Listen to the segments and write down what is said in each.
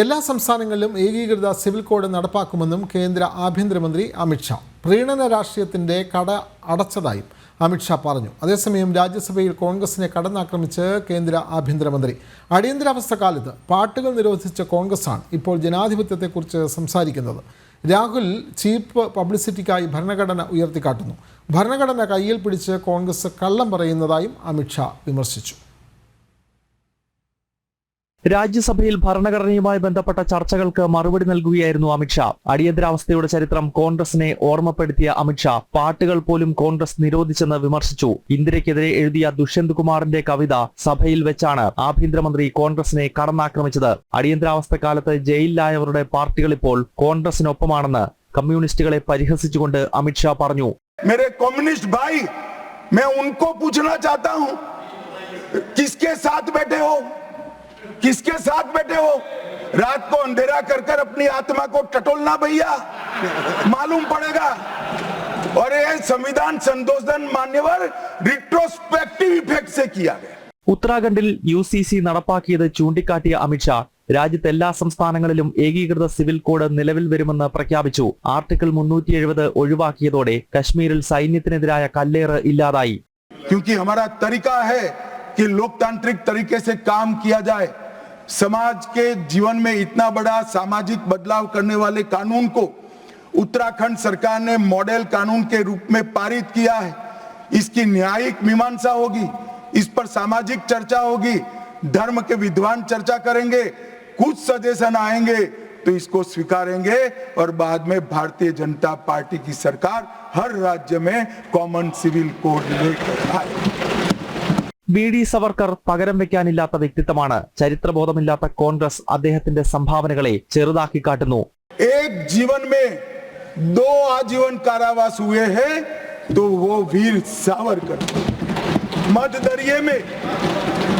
എല്ലാ സംസ്ഥാനങ്ങളിലും ഏകീകൃത സിവിൽ കോഡ് നടപ്പാക്കുമെന്നും കേന്ദ്ര ആഭ്യന്തരമന്ത്രി അമിത്ഷാ പ്രീണന രാഷ്ട്രീയത്തിന്റെ കട അടച്ചതായും അമിത്ഷാ പറഞ്ഞു. അതേസമയം രാജ്യസഭയിൽ കോൺഗ്രസിനെ കടന്നാക്രമിച്ച് കേന്ദ്ര ആഭ്യന്തരമന്ത്രി. അടിയന്തരാവസ്ഥ കാലത്ത് പാട്ടുകൾ നിരോധിച്ച കോൺഗ്രസാണ് ഇപ്പോൾ ജനാധിപത്യത്തെക്കുറിച്ച് സംസാരിക്കുന്നത്. രാഹുൽ ചീപ്പ് പബ്ലിസിറ്റിക്കായി ഭരണഘടന ഉയർത്തിക്കാട്ടുന്നു. ഭരണഘടന കയ്യിൽ പിടിച്ച് കോൺഗ്രസ് കള്ളം പറയുന്നതായും അമിത്ഷാ വിമർശിച്ചു. രാജ്യസഭയിൽ ഭരണഘടനയുമായി ബന്ധപ്പെട്ട ചർച്ചകൾക്ക് മറുപടി നൽകുകയായിരുന്നു അമിത്ഷാ അടിയന്തരാവസ്ഥയുടെ ചരിത്രം കോൺഗ്രസിനെ ഓർമ്മപ്പെടുത്തിയ അമിത്ഷാ പാട്ടുകൾ പോലും കോൺഗ്രസ് നിരോധിച്ചെന്ന് വിമർശിച്ചു ഇന്ദിരയ്ക്കെതിരെ എഴുതിയ ദുഷ്യന്ത് കുമാറിന്റെ കവിത സഭയിൽ വെച്ചാണ് ആഭ്യന്തരമന്ത്രി കോൺഗ്രസിനെ കടന്നാക്രമിച്ചത് അടിയന്തരാവസ്ഥ കാലത്ത് ജയിലിലായവരുടെ പാർട്ടികൾ ഇപ്പോൾ കോൺഗ്രസിനൊപ്പമാണെന്ന് കമ്മ്യൂണിസ്റ്റുകളെ പരിഹസിച്ചുകൊണ്ട് അമിത്ഷാ പറഞ്ഞു मेरे कम्युनिस्ट भाई मैं उनको पूछना चाहता हूं किसके साथ बैठे हो किसके साथ बैठे हो रात को अंधेरा कर कर अपनी आत्मा को टटोलना भैया मालूम पड़ेगा और ये संविधान संशोधन मान्यवर रिट्रोस्पेक्टिव इफेक्ट से किया गया ഉത്തരാഖണ്ഡിൽ യു സി സി നടപ്പാക്കിയത് ചൂണ്ടിക്കാട്ടിയ അമിത്ഷാ രാജ്യത്തെ എല്ലാ സംസ്ഥാനങ്ങളിലും ഏകീകൃത സിവിൽ കോഡ് നിലവിൽ വരുമെന്ന് പ്രഖ്യാപിച്ചു ആർട്ടിക്കിൾ മുന്നൂറ്റി എഴുപത് ഒഴിവാക്കിയതോടെ കശ്മീരിൽ സൈന്യത്തിനെതിരായ കല്ലേറ് ഇല്ലാതായി क्योंकि हमारा तरीका है कि लोकतांत्रिक तरीके से काम किया जाए समाज के जीवन में इतना बड़ा सामाजिक बदलाव करने वाले कानून को उत्तराखंड सरकार ने मॉडल कानून के रूप में पारित किया है। इसकी न्यायिक मीमांसा होगी, इस पर सामाजिक चर्चा होगी, धर्म के विद्वान चर्चा करेंगे, कुछ सजेशन आएँगे तो इसको स्वीकारेंगे और बाद में भारतीय जनता पार्टी की सरकार हर राज्य में कॉमन सिविल कोड लेकर आए വി ഡി സവർക്കർ പകരം വെക്കാനില്ലാത്ത വ്യക്തിത്വമാണ് ചരിത്രബോധമില്ലാത്ത കോൺഗ്രസ് അദ്ദേഹത്തിന്റെ സംഭാവനകളെ ചെറുതാക്കി കാട്ടുന്നു एक जीवन में दो आजीवन कारावास हुए हैं तो वो वीर सावरकर मध्य दरिये में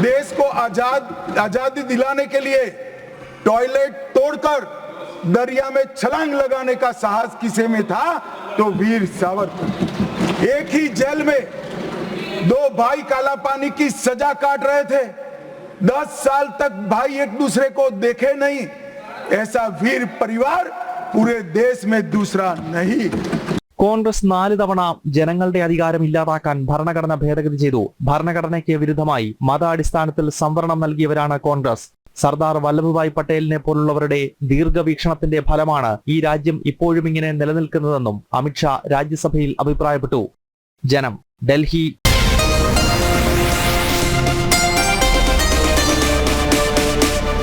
देश को आजाद आजादी दिलाने के लिए टॉयलेट तोड़कर दरिया में छलांग लगाने का साहस किसे में था तो वीर सावरकर एक ही जेल में दो भाई काला पानी की सजा काट रहे थे दस साल तक भाई एक दूसरे को देखे नहीं ऐसा वीर परिवार पूरे देश में दूसरा नहीं കോൺഗ്രസ് നാല് തവണ ജനങ്ങളുടെ അധികാരം ഇല്ലാതാക്കാൻ ഭരണഘടന ഭേദഗതി ചെയ്തു ഭരണഘടനയ്ക്ക് വിരുദ്ധമായി മതാടിസ്ഥാനത്തിൽ സംവരണം നൽകിയവരാണ് കോൺഗ്രസ് സർദാർ വല്ലഭഭായ് പട്ടേലിനെ പോലുള്ളവരുടെ ദീർഘവീക്ഷണത്തിന്റെ ഫലമാണ് ഈ രാജ്യം ഇപ്പോഴും ഇങ്ങനെ നിലനിൽക്കുന്നതെന്നും അമിത്ഷാ രാജ്യസഭയിൽ അഭിപ്രായപ്പെട്ടു ജനം ഡൽഹി